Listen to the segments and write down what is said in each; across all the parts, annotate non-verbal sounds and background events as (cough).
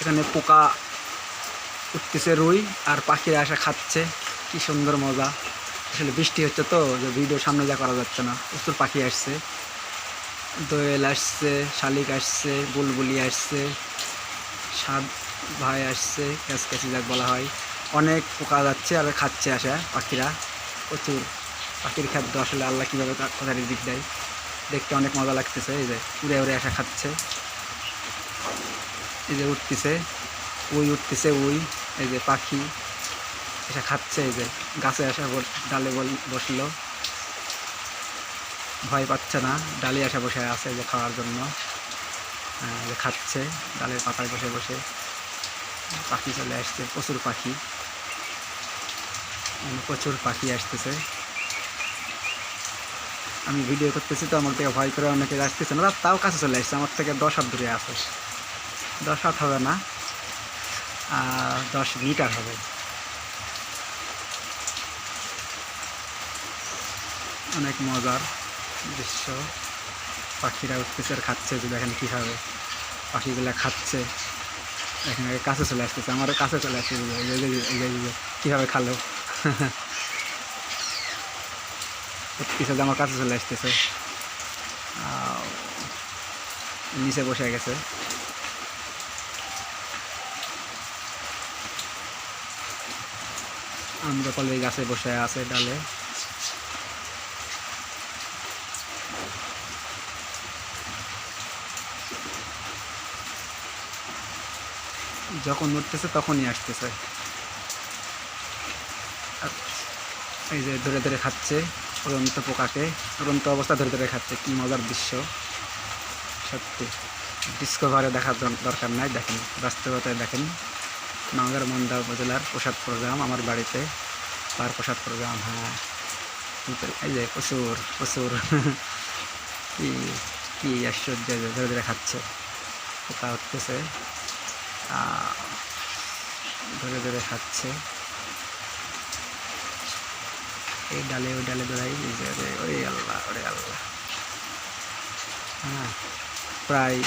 এখানে পোকা উঠতেছে, রুই আর পাখিরা আসা খাচ্ছে। কি সুন্দর মজা। আসলে বৃষ্টি হচ্ছে তো, যে ভিডিও সামনে যা করা যাচ্ছে না। প্রচুর পাখি আসছে। দোয়েল আসছে, শালিক আসছে, বুলবুলি আসছে সাদ ভাই আসছে, ক্যাচক্যাচি যাক বলা হয়। অনেক পোকা যাচ্ছে আর খাচ্ছে আসা পাখিরা। প্রচুর পাখির খাদ্য আসলে আল্লাহ কীভাবে কোথায় দিক দেয়। দেখতে অনেক মজা লাগতেছে, এই যে উড়ে উড়ে আসা খাচ্ছে। এই যে উঠতেছে উই উঠতেছে উই এই যে পাখি এসে খাচ্ছে এই যে গাছে আসা ডালে বসল। ভয় পাচ্ছে না ডালে আসা বসে আছে যে খাওয়ার জন্য। আহ, যে খাচ্ছে ডালের পাতায় বসে বসে পাখি চলে আসছে প্রচুর পাখি। প্রচুর পাখি আসতেছে। আমি ভিডিও করতেছি তো আমার থেকে ভয় করে অনেকে আসতেছে না তাও কাছে চলে আসছে আমার থেকে দশ হাত দূরে আছে। দশ হাত হবে না দশ মিটার হবে। অনেক মজার দৃশ্য। পাখিরা উঠতেছে আর খাচ্ছে, যে দেখেন কীভাবে পাখিগুলা খাচ্ছে। এর কাছে চলে আসতেছে আমার কাছে চলে যে কীভাবে খালো। যে আমার কাছে চলে আসতেছে। নিচে বসে গেছে। আম্রপালি গাছে বসে আছে ডালে। যখন উঠতেছে তখনই আসতেছে। এই যে ধরে ধরে খাচ্ছে উড়ন্ত পোকাকে। উড়ন্ত অবস্থা ধরে ধরে খাচ্ছে, কি মজার দৃশ্য। সত্যি ডিসকভারে দেখার দরকার নাই, দেখেন, বাস্তবতায় দেখেন। নগর মন্দা উপজেলার প্রসাদ প্রোগ্রাম আমার বাড়িতে। তার প্রসাদ প্রোগ্রাম হ্যাঁ। এই যে প্রচুর প্রচুর (laughs) কি কি আশ্চর্য ধরে ধরে খাচ্ছে। উঠতেছে আহ, ধরে ধরে খাচ্ছে। এই ডালে ওই ডালে ধরাই ওরে আল্লাহ ওরে আল্লাহ। হ্যাঁ প্রায়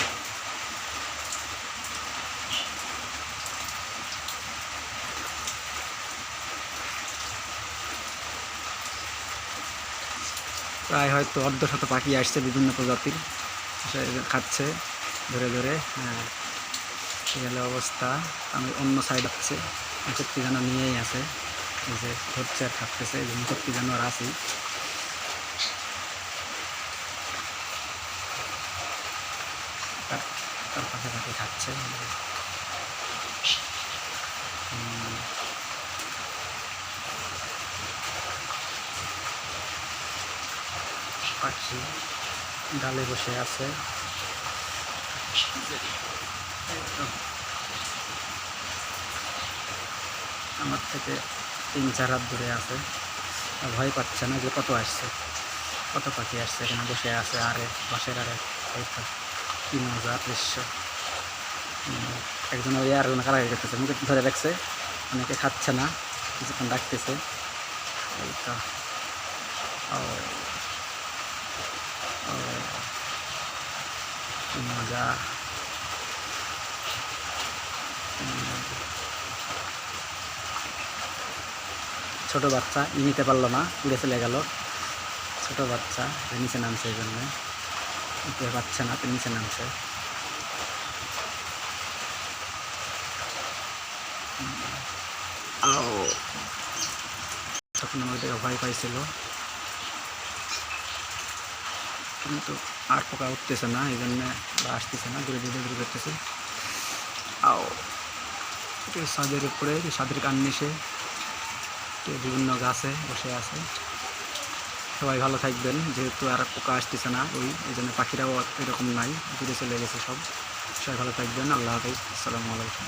প্রায় হয়তো অর্ধ শত পাখি আসছে বিভিন্ন প্রজাতির খাচ্ছে ধরে ধরে হ্যাঁ। অবস্থা। আমি অন্য সাইড আছে মুখত্তি যেন নিয়েই আছে। যে ধরছে আর খাচ্ছে, এই যে মুখত্তি যেন আর আছি তার তার পাশে পাশে খাচ্ছে পাখি ডালে বসে আছে। আমার থেকে তিন, চার হাত দূরে আছে। ভয় পাচ্ছে না যে কত আসছে। কত পাখি আসছে এখানে বসে আছে। আরে পাশের আরে এই তো কি মজা দৃশ্য। একজন ওই আর কারাগারি করতেছে, মুখে ধরে রাখছে। অনেকে খাচ্ছে না, কিছুক্ষণ ডাকতেছে। এই তো। ও। মজা ছোট বাচ্চা, ই নিতে পারল না, উড়ে চলে গেল। ছোট বাচ্চা নিচে নামছে এই জন্য। পারছে না নিচে নামছে। তখন আমার ভয় পাইছিল। কিন্তু আর পোকা উঠতেছে না, এই জন্য বা আসতেছে না, দূরে দূরে দূরে করতেছে। আও ছাদের উপরে যে কান কেউ বিভিন্ন গাছে বসে আছে। সবাই ভালো থাকবেন, যেহেতু আর পোকা আসতেছে না, ওই, এই জন্য পাখিরাও এরকম নাই, দূরে চলে গেছে সব। সবাই ভালো থাকবেন, আল্লাহ হাফিজ, আসসালামু আলাইকুম।